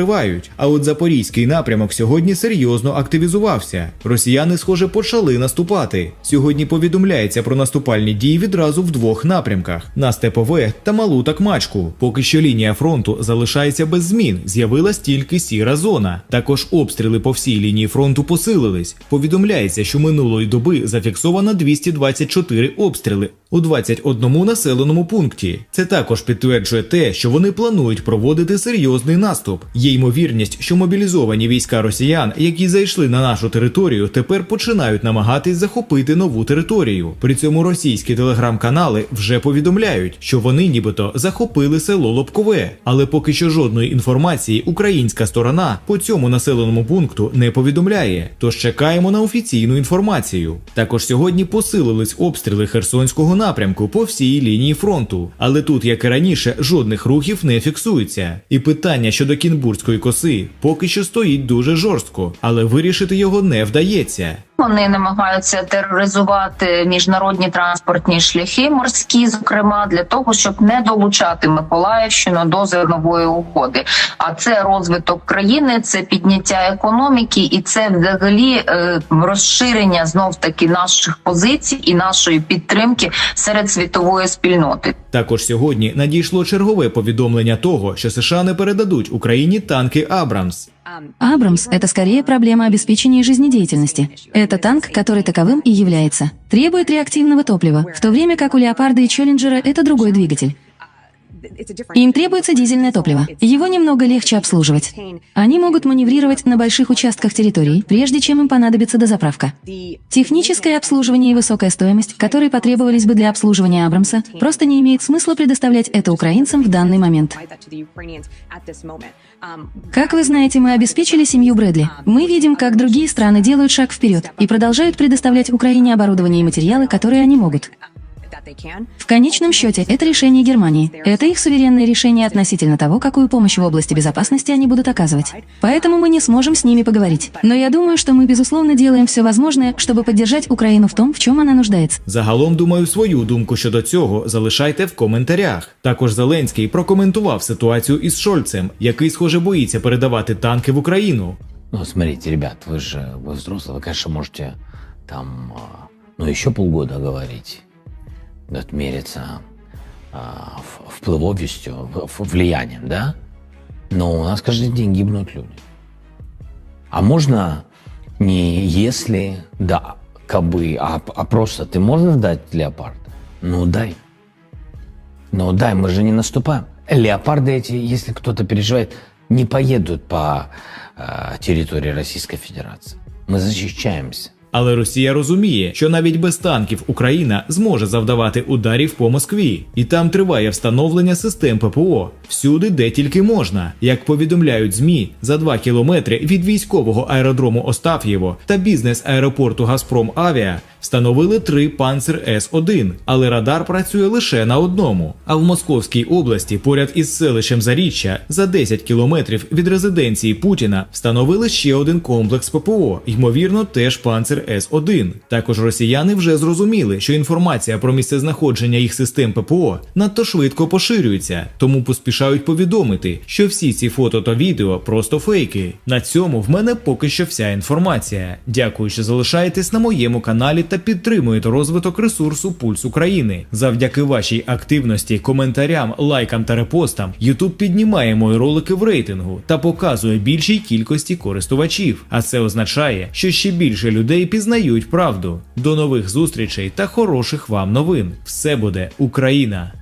тривають. А от запорізький напрямок сьогодні серйозно активізувався. Росіяни, схоже, почали наступати. Сьогодні повідомляється про наступальні дії відразу в двох напрямках: на Степове та Малу Такмачку. Поки що лінія фронту залишається без змін. З'явилась тільки сіра зона. Також обстріли по всій лінії фронту посилились. Повідомляється, що минулої доби зафіксовано 224 обстріли у 21 населеному пункті. Це також підтверджує те, що вони планують проводити серйозний наступ. Є ймовірність, що мобілізовані війська росіян, які зайшли на нашу територію, тепер починають намагатись захопити нову територію. При цьому російські телеграм-канали вже повідомляють, що вони нібито захопили село Лобкове, але поки що жодної інформації українська сторона по цьому населеному пункту не повідомляє. Тож чекаємо на офіційну інформацію. Також сьогодні посилились обстріли Херсонського напрямку по всій лінії фронту, але тут, як і раніше, жодних рухів не фіксується. І питання щодо Кінбурзької коси поки що стоїть дуже жорстко, але вирішити його не вдається. Вони намагаються тероризувати міжнародні транспортні шляхи, морські, зокрема, для того, щоб не долучати Миколаївщину до зернової угоди. А це розвиток країни, це підняття економіки, і це взагалі е, розширення знов таки наших позицій і нашої підтримки серед світової спільноти. Також сьогодні надійшло чергове повідомлення того, що США не передадуть Україні танки Абрамс. Абрамс – это скорее проблема обеспечения жизнедеятельности. Это танк, который таковым и является. Требует реактивного топлива, в то время как у Леопарда и Челленджера это другой двигатель. Им требуется дизельное топливо. Его немного легче обслуживать. Они могут маневрировать на больших участках территории, прежде чем им понадобится дозаправка. Техническое обслуживание и высокая стоимость, которые потребовались бы для обслуживания Абрамса, просто не имеет смысла предоставлять это украинцам в данный момент. Как вы знаете, мы обеспечили семью Брэдли. Мы видим, как другие страны делают шаг вперед и продолжают предоставлять Украине оборудование и материалы, которые они могут. В конечном счете, это решение Германии. Это их суверенное решение относительно того, какую помощь в области безопасности они будут оказывать. Поэтому мы не сможем с ними поговорить. Но я думаю, что мы, безусловно, делаем все возможное, чтобы поддержать Украину в том, в чем она нуждается. Загалом, думаю, свою думку щодо цього залишайте в коментарях. Також Зеленський прокоментував ситуацію із Шольцем, який, схоже, боїться передавати танки в Україну. Ну, смотрите, ребят, вы же вы взрослые, вы, конечно, можете там, а, ну, еще полгода говорить, отмериться а, в- впливовістю, в- в- влиянием, да? Но у нас каждый день гибнут люди. А можно не если, да, кабы, а, а просто ты можешь дать леопарда? Ну, дай. Ну, дай, мы же не наступаем. Леопарды эти, если кто-то переживает, не поедут по э, территории Российской Федерации. Мы защищаемся. Але Росія розуміє, що навіть без танків Україна зможе завдавати ударів по Москві, і там триває встановлення систем ППО всюди, де тільки можна. Як повідомляють змі, за два кілометри від військового аеродрому Остаф'єво та бізнес аеропорту Газпром Авіа встановили три Панцер С 1 але радар працює лише на одному. А в Московській області, поряд із селищем Заріччя, за 10 кілометрів від резиденції Путіна, встановили ще один комплекс ППО, ймовірно, теж Панцер С 1 Також росіяни вже зрозуміли, що інформація про місцезнаходження їх систем ППО надто швидко поширюється, тому поспішають повідомити, що всі ці фото та відео просто фейки. На цьому в мене поки що вся інформація. Дякую, що залишаєтесь на моєму каналі та підтримуєте розвиток ресурсу Пульс України. Завдяки вашій активності, коментарям, лайкам та репостам YouTube піднімає мої ролики в рейтингу та показує більшій кількості користувачів. А це означає, що ще більше людей пізнають правду. До нових зустрічей та хороших вам новин. Все буде Україна!